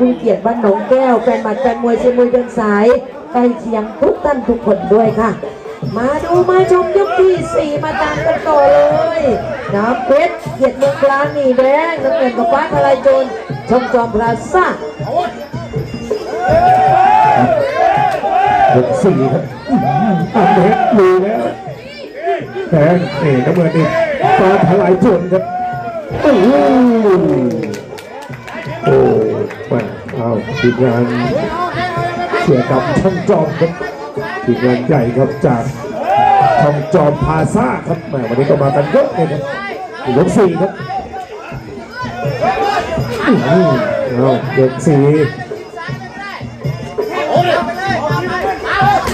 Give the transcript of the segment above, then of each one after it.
ผู้เกียรติบ้านหนองแก้วแฟนหมัดแฟนมวยเชียงมวยเดินสายใกล้เคียงทุกท่านทุกคนด้วยค่ะ มาดูมาชมยกที่สี่มาตามกันต่อเลยน้ำเพชรเกียรติเมืองกลางนี่แดงน้ำเงินกับฟ้าทลายโจรชมจอมพลาซ่ายกสี่ครับอันเด็กดูแล้วแต่เอ๋น้ำเงินนี่ฟ้าทลายโจรครับโอ้ ทีมงานเสียกับช่างจอมครับทีมงานใหญ่ครับจากช่างจอมพาซ่าครับแม่วันนี้ก็มากันเยอะเลยครับยกสี่ครับเอายกสี่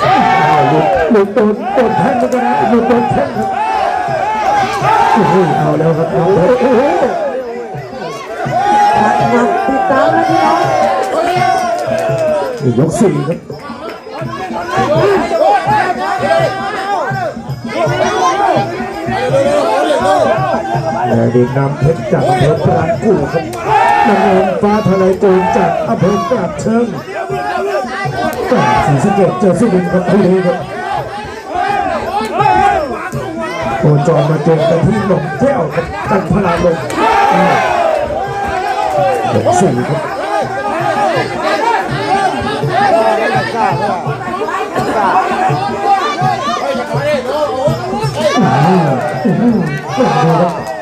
อ้าวหลุดโดนโดนแท่งแล้วนนะหลุดโดนแท่งครับเอาแล้วครับเอาแล้วโอ้โหนักหนักติดตามนะพี่น้อง งยกสี่ครับและดินนำเพชรจากอำเภอปรางกู่ครับนำเงินฟ้าทลายโจรจากอำเภอกาบเชิงสีสเกดเจอสุรินทร์ครับคู่นี้ครับโคจรมาเจอกันที่หนองแก้วครับกันพลาลงยกสี่ครับ โ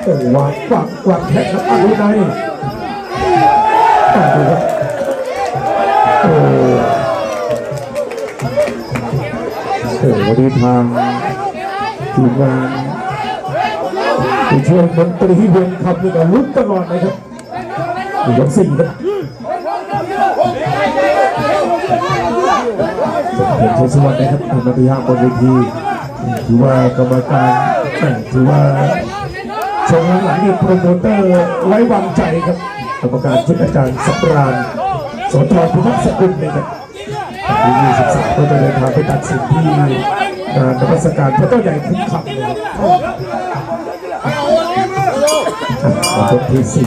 อ้วางฝักวางแขนครับอารุณัยดูครับโอ้โหวันนี้ทางทีมงานผู้ช่วยมนตรีเวงคำนี่ก็ลุ้นตลอดนะครับดูยกสี่ครับ เห็นชัยสวัสดิ์นะครับทำหน้าที่ห้าบนเวทีถือว่ากรรมการถือว่าช่วงหลังๆนี่โปรโมเตอร์ไว้วางใจครับกรรมการชุดอาจารย์สัปรานโสธรพุทธสกุลนะครับวันที่23ก็จะเดินทางไปตัดสินที่งานนมัสการพระเจ้าใหญ่คุ้มคำนะครับอะขอบคุณที่สี่